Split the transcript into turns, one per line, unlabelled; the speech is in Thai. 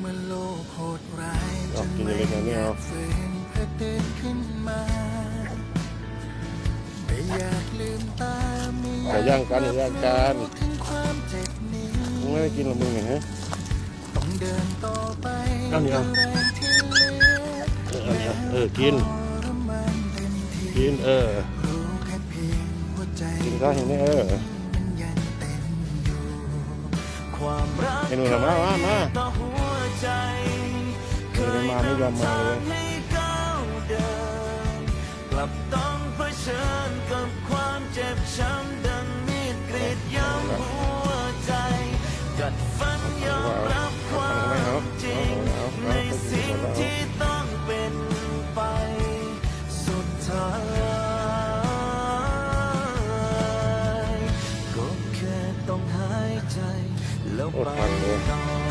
เมื่อโลกโหดร้ายเอากินอะไรกันเนี่ยเอาฝืนเพื่อตื่นขึ้นมาไม่อยากลืมตาไม่ไก่ย่างกันไก่ย่างกันพูดถึงความเจ็บนี้มึงไม่ได้กิน
หรอมึงเนี่ยฮะ
ต้องเดินต่อไปเอาเนี่ยเอาแรงที่เหลือเออเอาเนี่ยเออกินทรมานเต็มที่กินเออรู้แค่เพียงหัวใจกินข้าวเห็นไหมเออมันยังเต้นอยู่
ความรักไอ้หนูทำมามามา ยอมมาเลยกลับต้องเผชิญกับความเจ็บช้ำดังมีกรีย้ำหัใจกัดฟันยอมรับความจริงในสิ่งที่ต้องเป็นไปสุดท้ายก็แค่ต้องหายใจแล้วปต่อ